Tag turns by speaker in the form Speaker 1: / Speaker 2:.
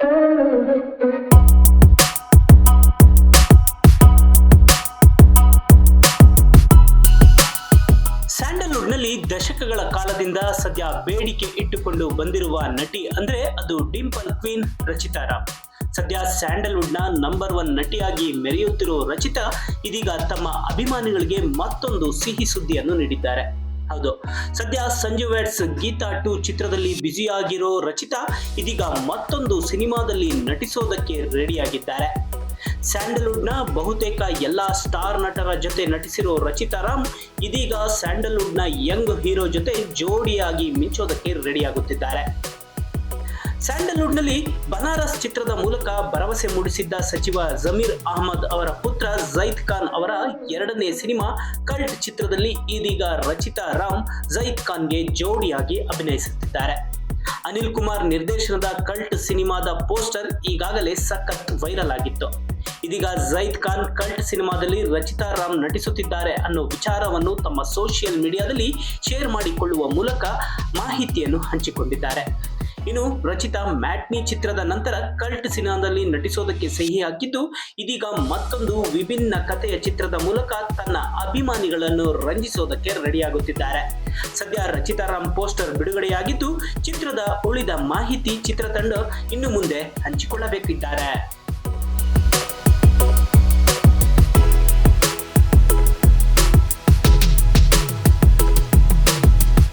Speaker 1: ಸ್ಯಾಂಡಲ್ವುಡ್ನಲ್ಲಿ ದಶಕಗಳ ಕಾಲದಿಂದ ಸದ್ಯ ಬೇಡಿಕೆ ಇಟ್ಟುಕೊಂಡು ಬಂದಿರುವ ನಟಿ ಅಂದ್ರೆ ಅದು ಡಿಂಪಲ್ ಕ್ವೀನ್ ರಚಿತಾ ರಾಮ್. ಸದ್ಯ ಸ್ಯಾಂಡಲ್ವುಡ್ನ ನಂಬರ್ ಒನ್ ನಟಿಯಾಗಿ ಮೆರೆಯುತ್ತಿರುವ ರಚಿತಾ ಇದೀಗ ತಮ್ಮ ಅಭಿಮಾನಿಗಳಿಗೆ ಮತ್ತೊಂದು ಸಿಹಿ ಸುದ್ದಿಯನ್ನು ನೀಡಿದ್ದಾರೆ. ಹೌದು. ಸದ್ಯ ಸಂಜು ವೆಡ್ಸ್ ಗೀತಾ ಟು ಚಿತ್ರದಲ್ಲಿ ಬ್ಯುಸಿಯಾಗಿರೋ ರಚಿತಾ ಇದೀಗ ಮತ್ತೊಂದು ಸಿನಿಮಾದಲ್ಲಿ ನಟಿಸೋದಕ್ಕೆ ರೆಡಿಯಾಗಿದ್ದಾರೆ. ಸ್ಯಾಂಡಲ್ವುಡ್ನ ಬಹುತೇಕ ಎಲ್ಲ ಸ್ಟಾರ್ ನಟರ ಜೊತೆ ನಟಿಸಿರೋ ರಚಿತಾ ರಾಮ್ ಇದೀಗ ಸ್ಯಾಂಡಲ್ವುಡ್ನ ಯಂಗ್ ಹೀರೋ ಜೊತೆ ಜೋಡಿಯಾಗಿ ಮಿಂಚೋದಕ್ಕೆ ರೆಡಿಯಾಗುತ್ತಿದ್ದಾರೆ. ಸ್ಯಾಂಡಲ್ವುಡ್ನಲ್ಲಿ ಬನಾರಸ್ ಚಿತ್ರದ ಮೂಲಕ ಭರವಸೆ ಮೂಡಿಸಿದ್ದ ಸಚಿವ ಜಮೀರ್ ಅಹಮದ್ ಅವರ ಪುತ್ರ ಜೈದ್ ಖಾನ್ ಅವರ ಎರಡನೇ ಸಿನಿಮಾ ಕಲ್ಟ್ ಚಿತ್ರದಲ್ಲಿ ಇದೀಗ ರಚಿತಾ ರಾಮ್ ಜೈದ್ ಖಾನ್ಗೆ ಜೋಡಿಯಾಗಿ ಅಭಿನಯಿಸುತ್ತಿದ್ದಾರೆ. ಅನಿಲ್ ಕುಮಾರ್ ನಿರ್ದೇಶನದ ಕಲ್ಟ್ ಸಿನಿಮಾದ ಪೋಸ್ಟರ್ ಈಗಾಗಲೇ ಸಖತ್ ವೈರಲ್ ಆಗಿತ್ತು. ಇದೀಗ ಜೈದ್ ಖಾನ್ ಕಲ್ಟ್ ಸಿನಿಮಾದಲ್ಲಿ ರಚಿತಾ ರಾಮ್ ನಟಿಸುತ್ತಿದ್ದಾರೆ ಅನ್ನೋ ವಿಚಾರವನ್ನು ತಮ್ಮ ಸೋಷಿಯಲ್ ಮೀಡಿಯಾದಲ್ಲಿ ಶೇರ್ ಮಾಡಿಕೊಳ್ಳುವ ಮೂಲಕ ಮಾಹಿತಿಯನ್ನು ಹಂಚಿಕೊಂಡಿದ್ದಾರೆ. ಇನ್ನು ರಚಿತಾ ಮ್ಯಾಟ್ನಿ ಚಿತ್ರದ ನಂತರ ಕಲ್ಟ್ ಸಿನಿಮಾದಲ್ಲಿ ನಟಿಸೋದಕ್ಕೆ ಸಹಿ ಹಾಕಿದ್ದು, ಇದೀಗ ಮತ್ತೊಂದು ವಿಭಿನ್ನ ಕಥೆಯ ಚಿತ್ರದ ಮೂಲಕ ತನ್ನ ಅಭಿಮಾನಿಗಳನ್ನು ರಂಜಿಸೋದಕ್ಕೆ ರೆಡಿಯಾಗುತ್ತಿದ್ದಾರೆ. ಸದ್ಯ ರಚಿತಾ ರಾಮ್ ಪೋಸ್ಟರ್ ಬಿಡುಗಡೆಯಾಗಿದ್ದು, ಚಿತ್ರದ ಉಳಿದ ಮಾಹಿತಿ ಚಿತ್ರತಂಡ ಇನ್ನು ಮುಂದೆ ಹಂಚಿಕೊಳ್ಳಬೇಕಿದ್ದಾರೆ.